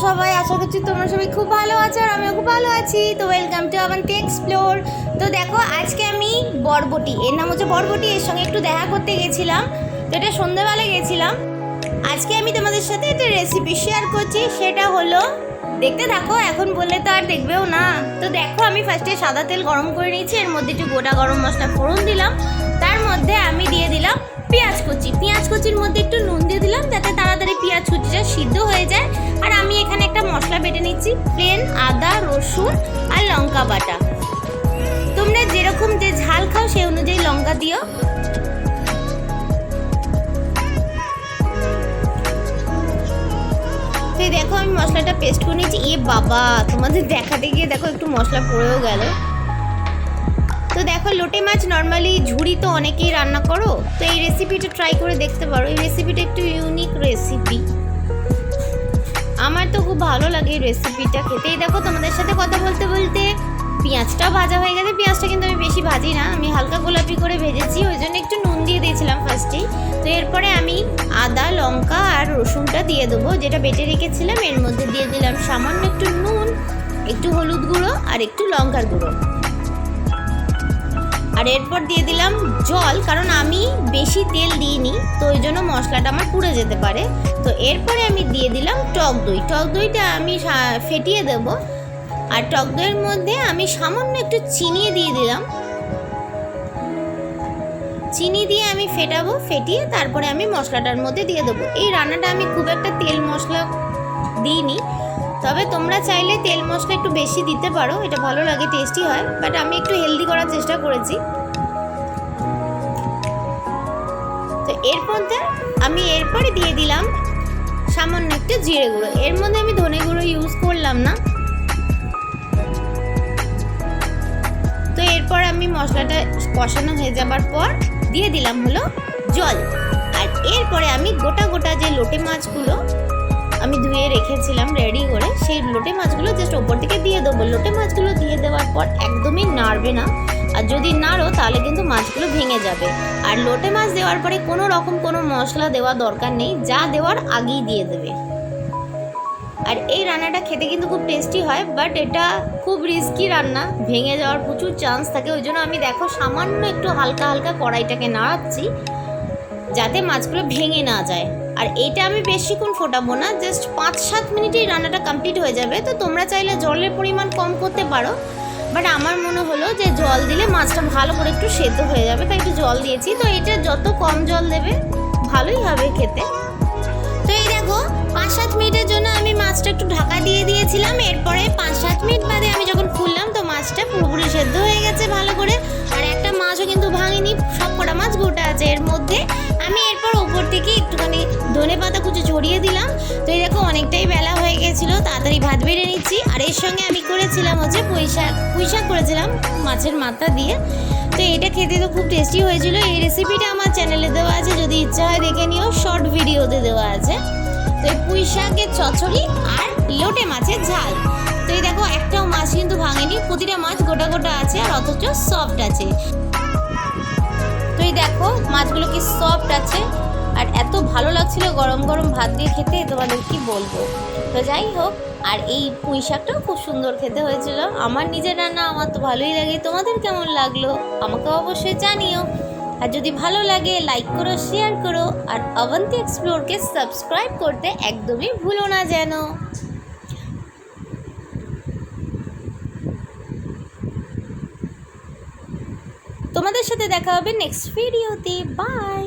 করছি তোমরা সবাই খুব ভালো আছো আর আমিও খুব ভালো আছি। তো ওয়েলকাম টু আভান্তি এক্সপ্লোর তো দেখো, আজকে আমি বরবটি, এর নাম হচ্ছে বরবটি, এর সঙ্গে একটু দেখা করতে গেছিলাম। তো এটা সন্ধ্যেবেলা গেছিলাম। আজকে আমি তোমাদের সাথে একটা রেসিপি শেয়ার করছি, সেটা হলো, দেখতে থাকো, এখন বললে তো আর দেখবেও না। তো দেখো, আমি ফার্স্টে সাদা তেল গরম করে নিয়েছি, এর মধ্যে একটু গোটা গরম মশলা ফোড়ন দিলাম। তার মধ্যে আমি দিয়ে দিলাম পেঁয়াজ কুচি। পেঁয়াজ কুচির মধ্যে একটু নুন দিয়ে দিলাম, যাতে কুচিটা সিদ্ধ হয়ে যায়। আর আমি এখানে একটা মশলা বেটে নিচ্ছি প্লেন আদা, রসুন আর লঙ্কা বাটা। তোমরা যেরকম যে ঝাল খাও সেই অনুযায়ী লঙ্কা দিও। তো দেখো আমি মশলাটা পেস্ট করে নিয়েছি। এ বাবা, তোমাদের দেখাতে গিয়ে দেখো একটু মশলা পড়েও গেল। তো দেখো লোটে মাছ নর্মালি ঝুড়ি তো অনেকেই রান্না করো। তো এই রেসিপিটা ট্রাই করে দেখতে পারো। এই রেসিপিটা একটু ইউনিক রেসিপি তো খুব ভালো লাগে এই রেসিপিটা খেতেই দেখো তোমাদের সাথে কথা বলতে বলতে পেঁয়াজটাও ভাজা হয়ে গেছে। পেঁয়াজটা কিন্তু আমি বেশি ভাজি না, আমি হালকা গোলাপি করে ভেজেছি। ওই জন্য একটু নুন দিয়ে দিয়েছিলাম ফার্স্টেই তো এরপরে আমি আদা, লঙ্কা আর রসুনটা দিয়ে দেবো, যেটা বেটে রেখেছিলাম। এর মধ্যে দিয়ে দিলাম সামান্য একটু নুন, একটু হলুদ গুঁড়ো আর একটু লঙ্কার গুঁড়ো। আর এরপর দিয়ে দিলাম জল, কারণ আমি বেশি তেল দিইনি, তো ওই জন্য মশলাটা আমার পুড়ে যেতে পারে। তো এরপরে আমি দিয়ে দিলাম টক দই। টক দইটা আমি ফেটিয়ে দেব। আর টক দইয়ের মধ্যে আমি সামান্য একটু চিনি দিয়ে দিলাম। চিনি দিয়ে আমি ফেটাবো, ফেটিয়ে তারপরে আমি মশলাটার মধ্যে দিয়ে দেবো। এই রান্নাটা আমি খুব একটা তেল মশলা দিইনি। তবে তোমরা চাইলে তেল মশলা একটু বেশি দিতে পারো, এটা ভালো লাগে টেস্টি হয় বাট আমি একটু হেলদি করার চেষ্টা করেছি। তো এর মধ্যে আমি এরপরে দিয়ে দিলাম সামান্য একটু জিরে গুঁড়ো। এর মধ্যে আমি ধনে গুঁড়ো ইউজ করলাম না। তো এরপর আমি মশলাটা কষানো হয়ে যাবার পর দিয়ে দিলাম হলো জল। আর এরপরে আমি গোটা গোটা যে লোটে মাছগুলো আমি ধুয়ে রেখেছিলাম রেডি করে, সেই লোটে মাছগুলো জাস্ট ওপর থেকে দিয়ে দেবো। লোটে মাছগুলো দিয়ে দেওয়ার পর একদমই নাড়বে না। আর যদি নাড়ো, তাহলে কিন্তু মাছগুলো ভেঙে যাবে। আর লোটে মাছ দেওয়ার পরে কোনো রকম কোনো মশলা দেওয়া দরকার নেই, যা দেওয়ার আগেই দিয়ে দেবে। আর এই রান্নাটা খেতে কিন্তু খুব টেস্টি হয় বাট এটা খুব রিস্কি রান্না। ভেঙে যাওয়ার প্রচুর চান্স থাকে, ওই জন্য আমি দেখো সামান্য একটু হালকা হালকা কড়াইটাকে নাড়াচ্ছি, যাতে মাছগুলো ভেঙে না যায়। আর এটা আমি বেশিক্ষণ ফোটাবো না জাস্ট পাঁচ সাত মিনিটেই রান্নাটা কমপ্লিট হয়ে যাবে। তো তোমরা চাইলে জলের পরিমাণ কম করতে পারো বাট আমার মনে হলো যে জল দিলে মাছটা ভালো করে একটু সেদ্ধ হয়ে যাবে, তাই একটু জল দিয়েছি। তো এটা যত কম জল দেবে, ভালোই হবে খেতে। তো এই দেখো পাঁচ সাত মিনিটের জন্য আমি মাছটা একটু ঢাকা দিয়ে দিয়েছিলাম, এরপরে পাঁচ সাত মিনিট বাদে আমি যখন খুললাম, তো মাছটা পুরোপুরি সেদ্ধ হয়ে গেছে ভালো করে। আর একটা মাছও কিন্তু ভাঙিনি, সব কটা মাছ গোটা আছে। এর মধ্যে আমি এরপর ওপর থেকে একটুখানি ধনে পাতা কুচো ছড়িয়ে দিলাম। তো এই দেখো অনেকটাই বেলা হয়ে গেছিল, তাড়াতাড়ি ভাত বেড়ে নিচ্ছি। আর এর সঙ্গে আমি করেছিলাম হচ্ছে পুঁই শাক পুঁই শাক করেছিলাম মাছের মাথা দিয়ে। তো এটা খেতে তো খুব টেস্টি হয়েছিল। এই রেসিপিটা আমার চ্যানেলে দেওয়া আছে, যদি ইচ্ছা হয় দেখে নিও। শর্ট ভিডিওতে দেওয়া আছে। তো এই পুঁই শাকের চচ্চড়ি আর লোটে মাছের ঝাল। তো এই দেখো, একটাও মাছ কিন্তু ভাঙেনি। প্রতিটা মাছ গোটা গোটা আছে আর অথচ সফট আছে। দেখো, মাছগুলো কি সফট আছে। আর এত ভালো লাগছিল গরম গরম ভাত দিয়ে খেতে, তোমাদের কি বলব? তো যাই হোক, আর এই পুঁই শাকটাও খুব সুন্দর খেতে হয়েছিল। আমার নিজের রান্না আমার তো ভালোই লাগে। তোমাদের কেমন লাগল? আমাকে অবশ্যই জানিও। আর যদি ভালো লাগে লাইক করো শেয়ার করো। আর অবন্তি এক্সপ্লোরকে সাবস্ক্রাইব করতে একদমই ভুলো না যেন। তোমাদের সাথে দেখা হবে নেক্সট ভিডিওতে বাই